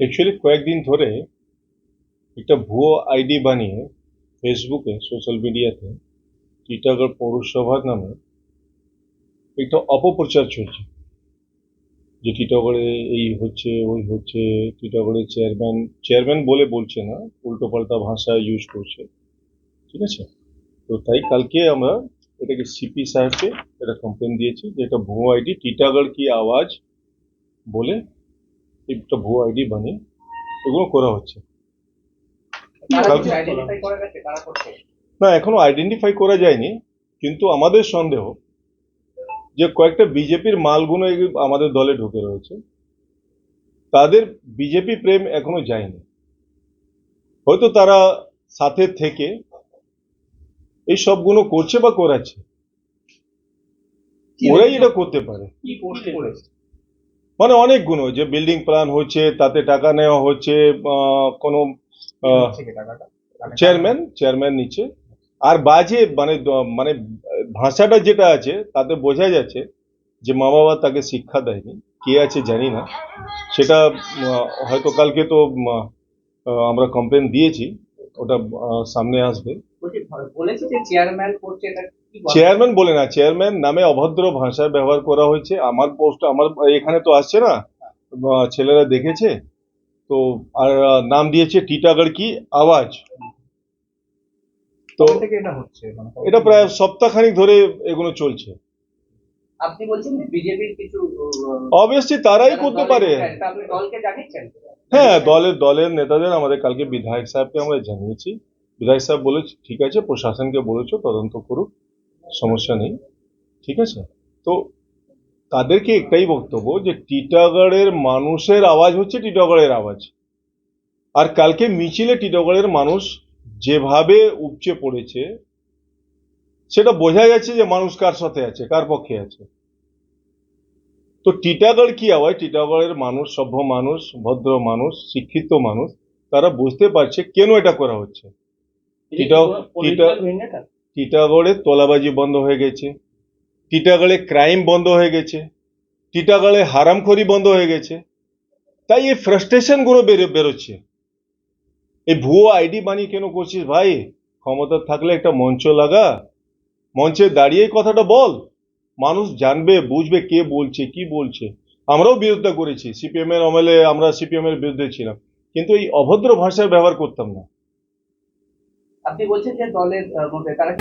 Actually কয়েকদিন ধরে একটা ভুয়ো আইডি বানিয়ে ফেসবুকে সোশ্যাল মিডিয়াতে টিটাগড় পৌরসভার নামে একটা অপপ্রচার চলছে। যে টিটাগড়ে এই হচ্ছে, ওই হচ্ছে টিটাগড়ের চেয়ারম্যান চেয়ারম্যান বলে বলছে না উল্টো পাল্টা ভাষা ইউজ করছে। ঠিক আছে? তো তাই কালকে আমরা এটাকে সিপি সাহেবকে এটা কমপ্লেন দিয়েছি যে এটা ভুয়ো আইডি টিটাগড় কি আওয়াজ বলে একটা ভুয়ো আইডি বানিয়ে এগুলো করা হচ্ছে? না এখনও আইডেন্টিফাই করা যায়নি কিন্তু আমাদের সন্দেহ যে কয়েকটা বিজেপির মালগুলো আমাদের দলে ঢুকে রয়েছে তাদের বিজেপি প্রেম এখনও যায়নি। হয়তো তারা সাথে থেকে এই সবগুলো করছে বা করাচ্ছে। ওরাই এটা করতে পারে। কি করেছে? মানে অনেক গুণ যে বিল্ডিং প্ল্যান হচ্ছে তাতে টাকা নেওয়া হচ্ছে কোনো চেয়ারম্যান চেয়ারম্যান নিচে। আর বাজে মানে মানে ভাষাটা যেটা আছে তাতে বোঝা যাচ্ছে যে মা বাবা তাকে শিক্ষা দেয়নি। কে আছে জানি না। সেটা হয়তো কালকে তো আমরা কমপ্লেন দিয়েছি। ওটা সামনে আসবে। বলছি, যে চেয়ারম্যান করছে? চেয়ারম্যান বলে না চেয়ারম্যান নামে অভদ্র ভাষা ব্যবহার করা হয়েছে। আমার পোস্ট আমার এখানে তো আসছে না? ছেলেরা দেখেছে? তো আর নাম দিয়েছে টিটাগড় কি? আওয়াজ। তো এটা হচ্ছে? মানে এটা প্রায় সপ্তাহখানিক ধরে এগুলো চলছে। আপনি বলছেন বিজেপির কিছু অবভিয়াসলি তারাই করতে পারে। হ্যাঁ দলের দলের নেতাদের আমাদের কালকে বিধায়ক সাহেবকে আমরা জানিয়েছি। বিধায়ক সাহেব বলেছে ঠিক আছে প্রশাসনকে বলেছ তদন্ত করুক। সমস্যা নেই। ঠিক আছে? তো তাদেরকে একটাই বক্তব্য যে টিটাগড়ের মানুষের আওয়াজ হচ্ছে টিটাগড়ের আওয়াজ। আর কালকে মিছিলে টিটাগড়ের মানুষ যেভাবে উপচে পড়েছে সেটা বোঝা যাচ্ছে যে মানুষ কার সাথে আছে কার পক্ষে আছে। তো টিটাগড় কি আওয়াজ? টিটাগড়ের মানুষ সভ্য মানুষ ভদ্র মানুষ শিক্ষিত মানুষ তারা বুঝতে পারছে কেন এটা করা হচ্ছে। টিটা- টিটা- টিটাগড়ে তোলাবাজি বন্ধ হয়ে গেছে। টিটাগড়ে ক্রাইম বন্ধ হয়ে গেছে। টিটাগড়ে হারামখড়ি বন্ধ হয়ে গেছে। তাই এই ফ্রাস্ট্রেশনগুলো বেরো, বেরোচ্ছে। এই ভুয়ো আইডি বানিয়ে কেন করছিস ভাই? ক্ষমতা থাকলে একটা মঞ্চ লাগা। মঞ্চে দাঁড়িয়ে কথাটা বল। মানুষ জানবে, বুঝবে কে বলছে, কি বলছে। আমরাও বিরোধিতা করেছি। সিপিএম এর আমরা সিপিএম এর বিরুদ্ধে ছিলাম। কিন্তু এই অভদ্র ভাষার ব্যবহার করতাম না। আপনি বলছেন যে দলের মধ্যে তারা